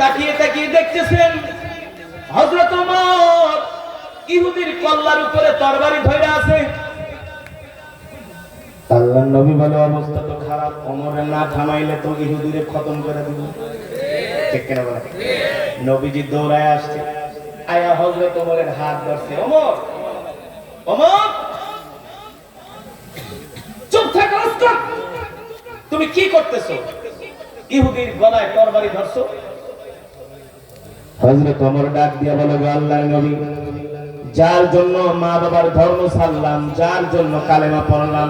তাকিয়ে তাকিয়ে দেখতেছেন ওমর ইহুদির কল্লার উপরে তরবারি ধরে আছে। আল্লাহ নবী বলে, অবস্থা তো খারাপ, ওমরের না থামাইলে তো ইহুদিরে খতম করে দিবে। ঠিক কিনা বলে নবীজি দৌড়ায় আসছে। আয়া হযরত ওমরের হাত ধরছে, ওমর ওমর, চুপ থাক তুমি কি করতেছো? ইহুদির গলায় তরবারি ধরছো? হযরত ওমর ডাক দিয়া বলে, গো আল্লাহর নবী, যার জন্য মা বাবার ধর্ম ছাড়লাম, যার জন্য কালেমা পড়লাম,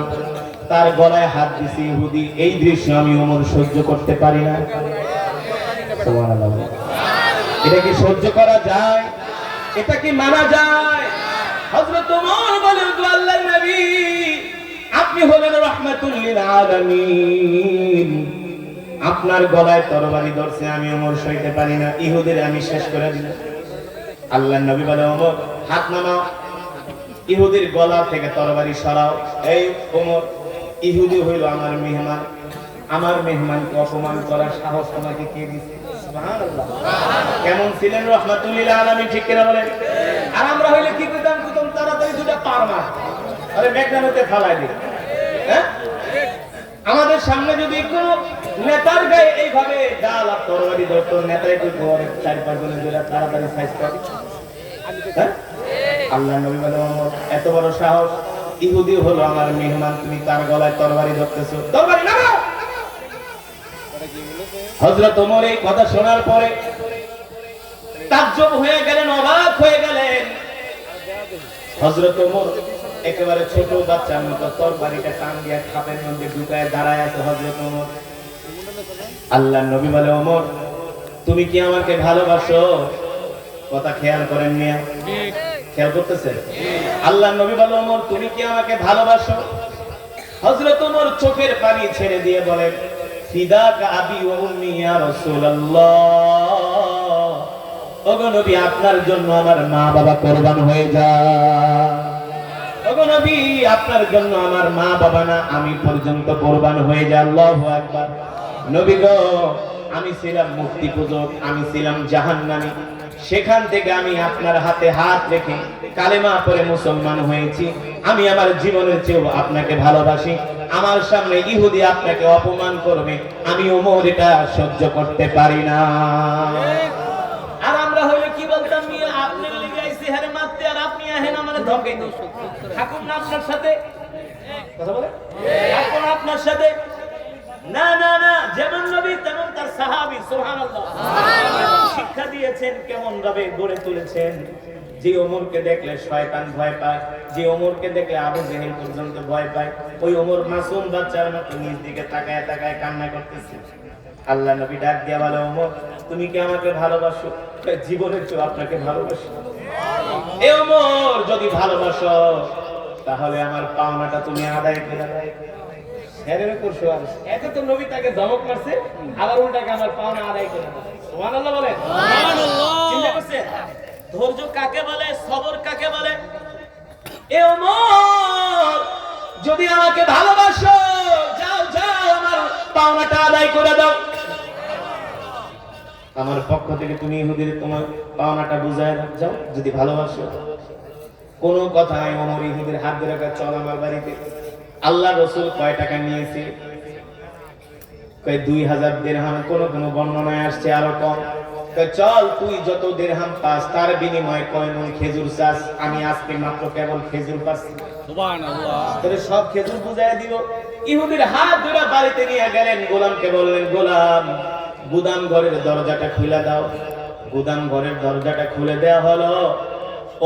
তার গলায় হাত দিছি ইহুদি, এই দৃশ্য আমি ওমর সহ্য করতে পারি না। এটা কি সহ্য করা যায়? এটা কি মানা যায়? হযরত ওমর বলেন গো আল্লাহর নবী, আপনি হলেন রাহমাতুল লিল আলামিন। আপনার গলায় তরবারি ধরছে, আমি ওমর সইতে পারি না, ইহুদের আমি শেষ করে দিলাম। আল্লাহ নবী বলে, ওমর, হাত নামাও। ইহুদির গলা থেকে তরবারি সরাও। এই ওমর, ইহুদি হইল আমার মেহমান। আমার মেহমানকে অপমান করার সাহস তোমাকে কে সুবহানাল্লাহ। কেমন ছিলেন রহমাতুল্লিল আলামিন, ঠিক কিনা বলেন? আর আমরা হইলে কি করতাম? তাড়াতাড়ি দুটা পার মার। আরে মেঘনা মেঘনাতে ফালাই দিই। আমাদের সামনে যদি কোনো নেতার গায়ে এইভাবে ডাল আর তরবারি ধরতো, নেতা একটু ঘরে চার পাঁচ জনের ধরে তাড়াতাড়ি সাইজ করে হ্যাঁ? আল্লাহ নবী বলে এত বড় সাহস, ইহুদি হলো আমার মেহমান, তুমি তার গলায় তরবারি ধরতেছো? তরবারি নামাও! হযরত ওমর এই কথা শোনার পরে তাজ্জব হয়ে গেলেন, অবাক হয়ে গেলেন। হযরত ওমর একেবারে ছোট বাচ্চার মতো তরবারিটা টান দিয়া খাপের মধ্যে ঢুকায় দাঁড়ায় আছে হযরত ওমর। আল্লাহ নবী বলে, ওমর, তুমি কি আমাকে ভালোবাসো? কথা খেয়াল করেন মিয়া। খেয়াল করতেছেন? আল্লাহ নবী বলে, ওমর, তুমি কি আমাকে ভালোবাসো? হযরত ওমর চোখের পানি ছেড়ে দিয়ে বলে ফিদাকা আবি ওয়া উম্মি ইয়া রাসূলুল্লাহ। ওগো নবী, আপনার জন্য আমার মা বাবা কোরবান হয়ে যায় নবী, আপনার জন্য আমার মা বাবা না, আমি পর্যন্ত কোরবান হয়ে যায়, আল্লাহু আকবার। নবী গো, আমি ছিলাম মুক্তি পূজক, আমি ছিলাম জাহান্নামী। সেখান থেকে আমি আপনার হাতে হাত রেখে কালেমা পরে মুসলমান হয়েছি। আমি আমার জীবনের চেয়েও আপনাকে ভালোবাসি। আমার সামনে ইহুদি আপনাকে অপমান করবে, আমি ওমর এটা সহ্য করতে পারি না। আর আমরা হইলে কি বলতাম আপনি বলে গাইছি মারতে আর আপনি আহেন আমাদের ধমকাইতে থাকুন না আপনার সাথে আপনার সাথে না না না, যেমন নবী, তেমন তার সাহাবী শিক্ষা দিয়েছেন কেমন ভাবে গড়ে তুলেছেন। যে দেখলে শয়তান ভয় পায়, যে ওমরকে দেখলে আবু জেহেল পর্যন্ত ভয় পায়, ওই ওমর মাসুম বাচ্চার মতো নিজ দিকে তাকায় তাকায় কান্না করতেছে। আল্লাহ নবী ডাক দিয়া বলে, ওমর, তুমি কি আমাকে ভালোবাসো? জীবনের চেয়ে আপনাকে ভালোবাসি। এ যদি ভালোবাসো তাহলে আমার পাওনাটা তুমি আদায় করে উপর এতে তো নবী তাকে ধমক মারছে আবার উল্টাকে আমার পাওনা আদায় করে সুবহানাল্লাহ চিন্তা ধৈর্য কাকে বলে সবর কাকে বলে? এ ওমর যদি আমাকে ভালোবাসো যাও যাও আমার পাওনাটা আদায় করে দাও। আমার পক্ষ থেকে তুমি ইহুদির তোমার পাওনাটা বুঝায় দাও। যাও যদি ভালোবাসো। কোন কথায় অমর ইহুদির হাত ধরে চল আমার বাড়িতে। আল্লাহ রসুল কয় টাকা নিয়েছে। দুই হাজার দেড়হাম। কোন কোন বর্ণনায় আসছে আরও কম। চল তুই যত দেড়হাম পাস তার বিনিময়ে কয় মন খেজুর চাস আমি আজকে মাত্র কেবল খেজুর পাচ্ছি। সব খেজুর বুঝাই দিল। ইহুদির হাত ধরে বাড়িতে নিয়ে গেলেন গোলামকে বললেন গোলাম গুদাম ঘরের দরজাটা খুলে দাও। গুদাম ঘরের দরজাটা খুলে দেওয়া হলো।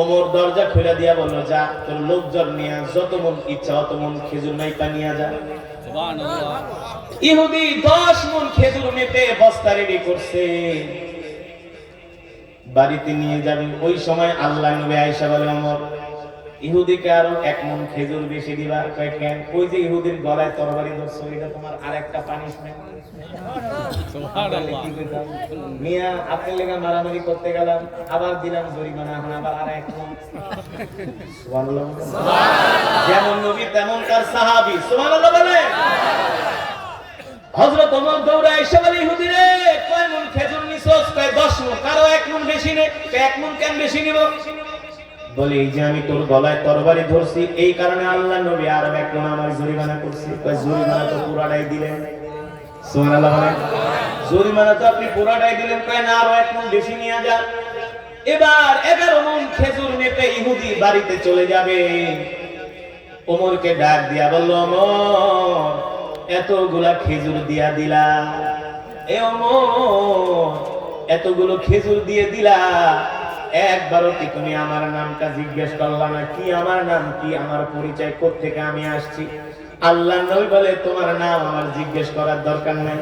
ওমর দরজা খুলে দিয়া বলল, যা, তোর লোকজন নিয়ে, যত মন ইচ্ছা, অত মন খেজুর নাইপা নিয়ে যা। ইহুদি দশ মন খেজুর মেপে বস্তা রেডি করছে। বাড়িতে নিয়ে যাবেন ওই সময় আল্লাহ নবী আয়েশা বলে ওমর ইহুদিকে আরও এক মন খেজুর বেশি দিবা। কয়, কেন? ওই যে, ইহুদির গলায় তরবারি ধরছো, এটা তোমার আরেকটা পানিশমেন্ট মিয়া আপনার লেগে মারামারি করতে গেলাম আবার দিলাম জরিমানা এখন আবার আর এক মন। যেমন নবী তেমন তার সাহাবী। সুবহানাল্লাহ বলে হযরত ওমর দৌড়ে এসে বলে ইহুদি রে কয় মন খেজুর নিছস? কয় বেশি নে এক মন কেন বেশি নিব? বলে এই যে আমি তোর গলায় তরবারি ধরছি এই কারণে আল্লাহ নবী আর এক মন আমার জরিমানা করছি। কয় জরিমানা তো পুরাটাই দিলেন। বেশি নিয়ে এবার খেজুর নেপে ইহুদি বাড়িতে চলে যাবে। ডাক এতগুলা খেজুর দিয়া দিলা। এ এতগুলো খেজুর দিয়ে দিলা। একবারও কি তুমি আমার নামটা জিজ্ঞেস করলা না? কি আমার নাম? কি আমার পরিচয়? থেকে আমি আসছি? আল্লাহ নবী বলে, তোমার নাম আমার জিজ্ঞেস করার দরকার নাই।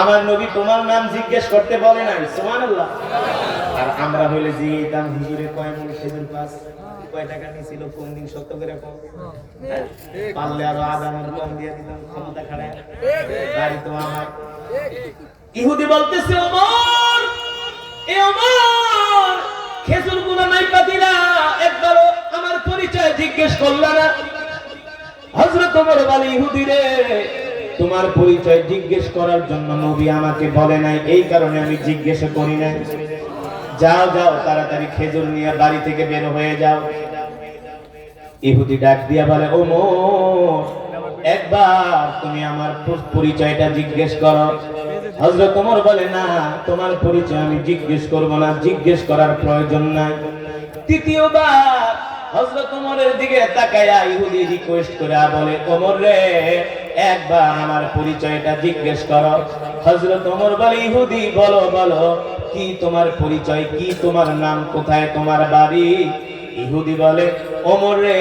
আমার নবী তোমার নাম জিজ্ঞেস করতে বলে নাই, সুবহানাল্লাহ। আর আমরা হইলে যে দাম হুজুরে, কয় মন খেজুর পাস? কয় আমার। একবারও আমার পরিচয় জিজ্ঞেস করলা না। হযরত ওমর বলে, ইহুদিরে, তোমার পরিচয় জিজ্ঞেস করার জন্য নবী আমাকে বলে নাই, এই কারণে আমি জিজ্ঞেস করি নাই। যাও যাও, তাড়াতাড়ি খেজুর নিয়ে বাড়ি থেকে বের হয়ে যাও। ইহুদি ডাক দিয়া বলে ও মো একবার তুমি আমার পরিচয়টা জিজ্ঞেস করো। হজরত ওমর বলে, না, তোমার পরিচয় আমি জিজ্ঞেস করব না, জিজ্ঞেস করার প্রয়োজন নাই। তৃতীয়বার হযরত ওমরের দিকে তাকায়া ইহুদি রিকোয়েস্ট করে বলে ওমর রে একবার আমার পরিচয়টা জিজ্ঞেস করো। হযরত ওমর বলে ইহুদি বলো বলো কি তোমার পরিচয় কি তোমার নাম কোথায় তোমার বাড়ি? ইহুদি বলে ওমর রে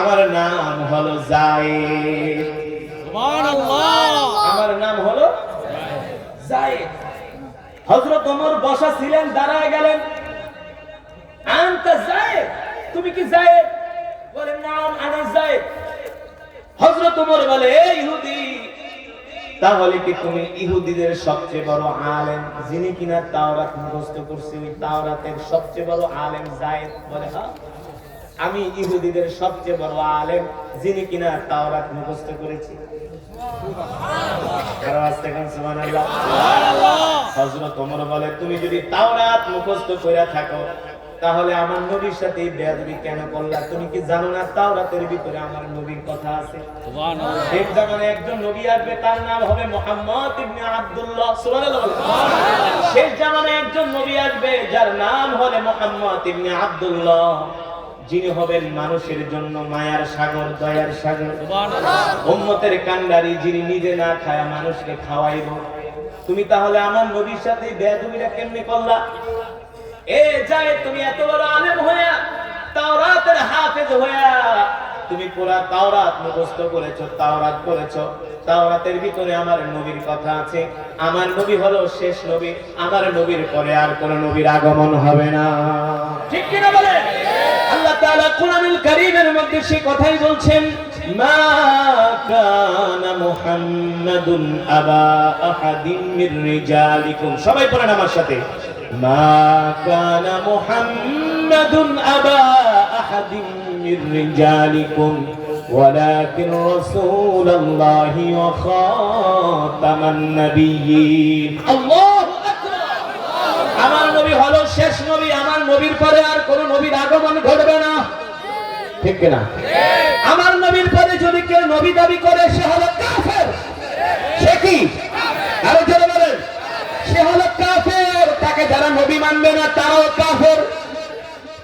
আমার নাম হলো জায়েদ। আমার নাম হলো জায়েদ। হযরত ওমর বসা ছিলেন দাঁড়ায় গেলেন। আনতা জায়েদ? তুমি কি জায়েদ? বলে নাম আনা জায়েদ। হযরত ওমর বলে "এ ইহুদি তাহলে কি তুমি ইহুদিদের সবচেয়ে বড় আলেম? যিনি কিনা তাওরাত মুখস্থ করছে ওই তাওরাতের সবচেয়ে বড় আলেম জায়েদ। বলে হ্যাঁ আমি ইহুদিদের সবচেয়ে বড় আলেম যিনি কিনা তাওরাত মুখস্থ করেছি। হযরত ওমর বলে তুমি যদি তাওরাত মুখস্থ করে থাকো তাহলে আমার নবীর সাথে বেয়াদবি কেন করলা? তুমি কি জানো না তাওরাতের ভিতরে আমার নবীর কথা আছে? শেষ জামানায় একজন নবী আসবে তার নাম হবে মোহাম্মদ ইবনে আব্দুল্লাহ। সুবহানাল্লাহ। শেষ জামানায় একজন নবী আসবে যার নাম হবে মোহাম্মদ ইবনে আব্দুল্লাহ। যিনি হবেন মানুষের জন্য মায়ার সাগর দয়ার সাগর। উম্মতের কান্ডারি যিনি নিজে না খায় মানুষকে খাওয়াইব। তুমি তাহলে আমার নবীর সাথে বেয়াদবিটা কেমনে করলা? এ যায় তুমি এত বড় আলেম হইয়া তাওরাতের হাফেজ হইয়া তুমি পুরা তাওরাত মুখস্থ করেছ তাওরাত করেছ। তাওরাতের ভিতরে আমার নবীর কথা আছে। আমার নবী হলো শেষ নবী আমার নবীর পরে আর কোন নবীর আগমন হবে না। ঠিক কিনা বলেন? আল্লাহ তাআলা কোরআনুল কারীমের মধ্যে সেই কথাই বলছেন মা কানা মুহাম্মাদুন আবা আহাদিন মির রিজালিকুম। সবাই পড়েন আমার সাথে। মা কানা মুহাম্মাদুন আবা আহাদিন মির রিজালিকুম ولكن رسول الله وخاتم النبيين الله أكبر আমার নবী হলো শেষ নবী আমার নবীর পরে আর কোন নবীর আগমন ঘটবে না ঠিক না আমার নবীর পরে যদি কেউ নবী দাবি করে সে হলো কাফের সে কি আরো জোরে তাকে যারা নবী মানবে না, তারাও কাফের।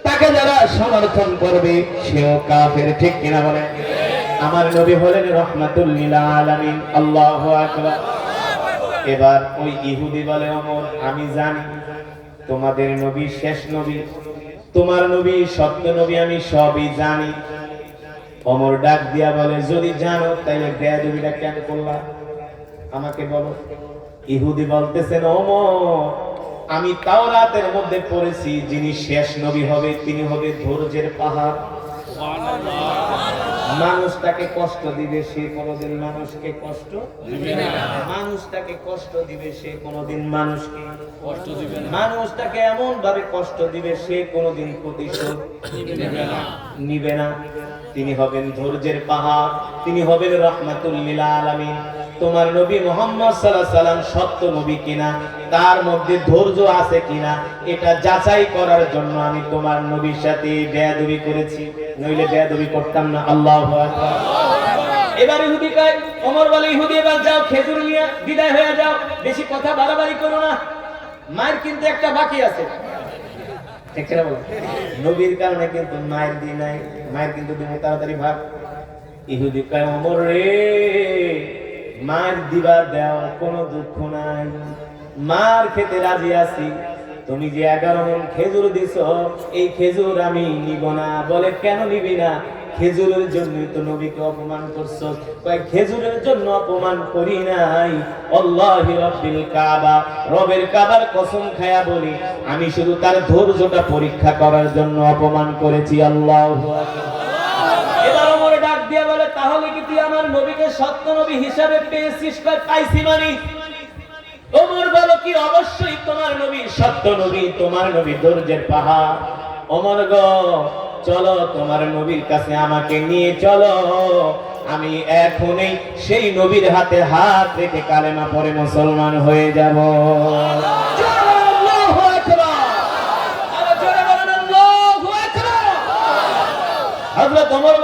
তাকে যারা সমর্থন করবে, সেও কাফের। ঠিক কিনা বলেন? আমার নবী হলেন রহমাতুল লিল আলামিন। আল্লাহু আকবার। এবার ওই ইহুদি বলে অমর আমি জানি তোমাদের নবী শেষ নবী। তোমার নবী সত্য নবী, আমি সবই জানি। অমর ডাক দিয়া বলে, যদি জানো, তাইলে বেয়াদবিটা কেন করলা? আমাকে বলো। ইহুদি বলতেছেন অমর আমি তাওরাতের মধ্যে পড়েছি যিনি শেষ নবী হবে তিনি হবে ধৈর্যের পাহাড়। মানুষটাকে কষ্ট দিবে সে কোনোদিন মানুষকে কষ্ট দিবে না। মানুষটাকে কষ্ট দিবে সে কোনোদিন মানুষকে কষ্ট দিবে না। মানুষটাকে এমন ভাবে কষ্ট দিবে সে কোনোদিন প্রতিশোধ নিবে না। নিবে না। তিনি হবেন ধৈর্যের পাহাড় তিনি হবেন রহমাতুল লিল আলামিন। তোমার নবী মোহাম্মদ সাল্লাল্লাহু আলাইহি সাল্লাম সত্য নবী কিনা? তার মধ্যে ধৈর্য আছে কিনা, এটা যাচাই করার জন্য আমি তোমার নবীর সাথে বেয়াদবি করেছি। নইলে বেয়াদবি করতাম না, আল্লাহ এবার ইহুদি কয়, ওমর বলে, ইহুদি, এবার যাও, খেজুর নিয়ে বিদায় হয়ে যাও, বেশি কথা বাড়াবাড়ি করো না। মায়ের কিন্তু একটা বাকি আছে। ঠিক? নবীর কারণে কিন্তু মায়ের দি নাই, মায়ের কিন্তু তুমি তাড়াতাড়ি ভাগ। ইহুদি কয় অমর রে, মায়ের দিবা দেও কোনো দুঃখ নাই। মার খেতে রাজি আছি। তুমি যে এগারো মন খেজুর দিছ, এই খেজুর আমি নিব না। বলে, কেন নিবি না? খেজুরের জন্য তো নবীকে অপমান করছ। কয়, খেজুরের জন্য অপমান করি নাই। আল্লাহি রাব্বিল কাবা। রবের কাবার কসম খায়া বলি, আমি শুধু তার ধৈর্যটা পরীক্ষা করার জন্য অপমান করেছি। আল্লাহু এবার ওমর ডাক দিয়ে বলে, তাহলে কি তুই আমার নবীকে সত্য নবী হিসাবে পেয়েছিস? পাইছি মানে। অবশ্যই তোমার নবী সত্য নবী তোমার নবী দর্জের পাহাড়। ওমর গো চলো তোমার নবীর কাছে আমাকে নিয়ে চলো। আমি এখনই সেই নবীর হাতে হাত রেখে কালেমা পরে মুসলমান হয়ে যাব।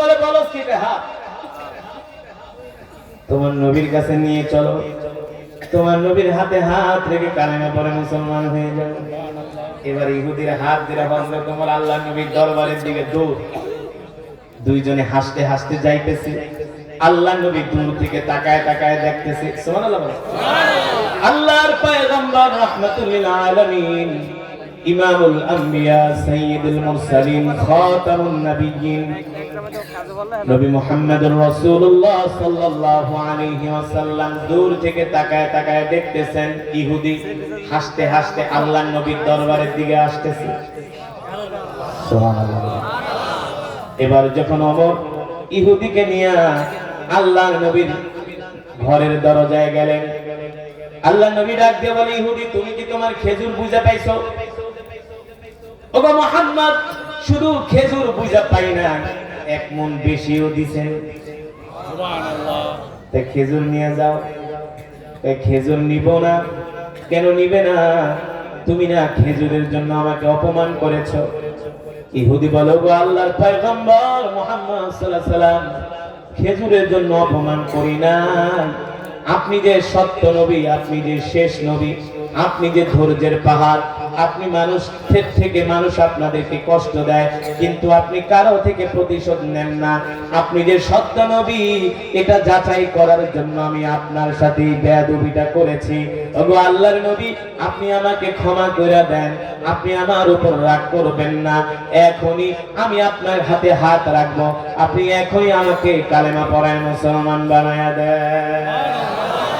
বলে বলো তোমার নবীর কাছে নিয়ে চলো। তোমার নবীর হাতে হাত রেখে কালেমা পরে মুসলমান হয়ে যাবে এবার ইহুদির হাত দিরা হযরত ওমর আল্লাহ নবীর দরবারের দিকে দৌড়। দুইজনে হাসতে হাসতে যাইতেছে। আল্লাহ নবী দূর থেকে তাকায় তাকায় দেখতেছে। আল্লাহর পয়গম্বর রাহমাতুল ইমামুল আম্বিয়া মুরসালিন, খাতামুন নবিয়্যিন নবী মুহাম্মদুর রাসূলুল্লাহ সাল্লাল্লাহু আলাইহি ওয়াসাল্লাম দূর থেকে তাকায় তাকায় দেখতেছেন ইহুদি হাসতে হাসতে আল্লাহর নবীর দরবারের দিকে আসতেছে। সুবহানাল্লাহ। এবার যখন ওমর ইহুদিকে নিয়ে আল্লাহর নবীর ঘরের দরজায় গেলেন। আল্লাহ নবী ডাক দিয়ে বলে, ইহুদি, তুমি কি তোমার খেজুর বুঝা পাইছো? ওগো মোহাম্মদ, শুধু খেজুর বুঝা পাই না এক মন বেশিও দিছেন। খেজুর নিয়ে যাও। খেজুর নিব না। কেন নিবে না? তুমি না খেজুরের জন্য আমাকে অপমান করেছ। ইহুদি বলো গো, আল্লাহর পয়গম্বর মুহাম্মদ সাল্লাম খেজুরের জন্য অপমান করি না আপনি যে সত্য নবী, আপনি যে শেষ নবী আপনি যে ধৈর্যের পাহাড়, আপনি মানুষ থেকে মানুষ আপনাদেরকে কষ্ট দেয়, কিন্তু আপনি কারও থেকে প্রতিশোধ নেন না। আপনি যে সত্য নবী, এটা যাচাই করার জন্য আমি আপনার সাথে বেয়াদবিটা করেছি। ওগো আল্লাহর নবী, আপনি আমাকে ক্ষমা করে দেন, আপনি আমার উপর রাগ করবেন না। এখনই আমি আপনার হাতে হাত রাখব। আপনি এখনই আমাকে কালেমা পড়ায় মুসলমান বানায়া দেন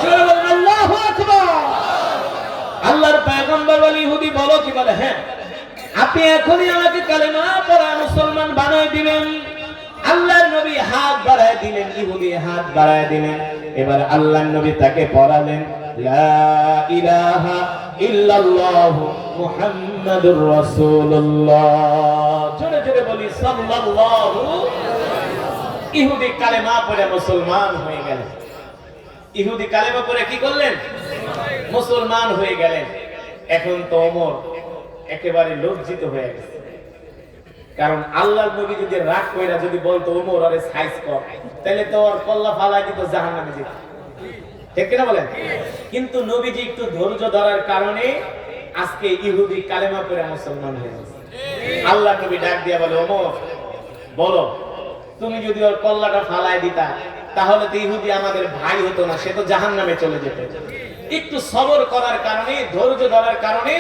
জোরে বলুন, আল্লাহু আকবার। আল্লাহর ইহুদি বলো কি বলে? হ্যাঁ। আপনি এখনই আমাকে কালেমা পড়া মুসলমান বানায় নবী হাত বাড়ায় দিলেন, ইহুদি হাত বাড়ায় দিলেন। এবার নবী তাকে পড়ালেন হয়ে গেলেন। ইহুদি কালেমা কি করলেন? মুসলমান হয়ে গেলেন। এখন তো ওমর একেবারে লজ্জিত হয়ে গেছে। কারণ আল্লাহর নবী যদি রাগ কইরা যদি বলতো ওমর আরে সাইজ কর তাহলে তো ওর কল্লা ফালাই দিত জাহান্নামে যেত। ঠিক কিনা বলেন? কিন্তু নবীজি একটু ধৈর্য ধরার কারণে আজকে ইহুদি কালেমা পড়ে মুসলমান হয়ে গেছে। আল্লাহ নবী ডাক দিয়া বলে ওমর বলো, তুমি যদি ওর কল্লাটা ফালাই দিতা, তাহলে তো ইহুদি আমাদের ভাই হতো না, সে তো জাহান নামে চলে যেত। একটু সবর করার কারণে ধৈর্য ধরার কারণে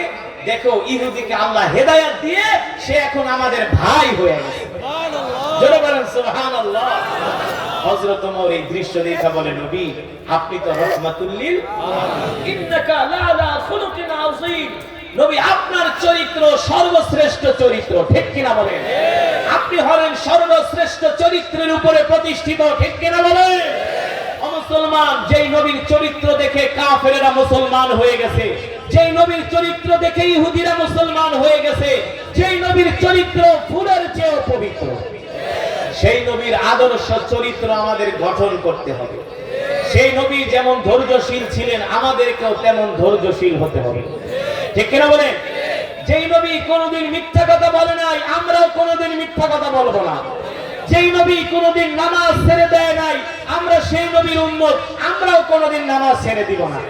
দেখো ইহুদিকে আল্লাহ হেদায়াত দিয়ে সে এখন আমাদের ভাই হয়ে গেছে। জোরে বলেন সুবহানাল্লাহ। হযরত ওমর এই দৃশ্য দেখা বলে নবী আপনি তো রহমাতুল্লিল ইন্নাকা লাআলা খুলুকিন আযীম। নবী আপনার চরিত্র সর্বশ্রেষ্ঠ চরিত্র ঠিক কিনা বলেন? আপনি হলেন সর্বশ্রেষ্ঠ চরিত্রের উপরে প্রতিষ্ঠিত ঠিক কিনা বলেন? মুসলমান, যেই নবীর চরিত্র দেখে কাফেরেরা মুসলমান হয়ে গেছে, যেই নবীর চরিত্র দেখে ইহুদিরা মুসলমান হয়ে গেছে, যেই নবীর চরিত্র ফুলের চেয়েও পবিত্র। সেই নবীর আদর্শ চরিত্র আমাদের গঠন করতে হবে। সেই নবী যেমন ধৈর্যশীল ছিলেন, আমাদেরকেও তেমন ধৈর্যশীল হতে হবে। ঠিক কিনা বলেন যেই নবী কোনোদিন মিথ্যা কথা বলে নাই, আমরাও কোনোদিন মিথ্যা কথা বলব না। যেই নবী কোনোদিন নামাজ ছেড়ে দেয় নাই, আমরা সেই নবীর উন্মত আমরাও কোনোদিন নামাজ ছেড়ে দিব না।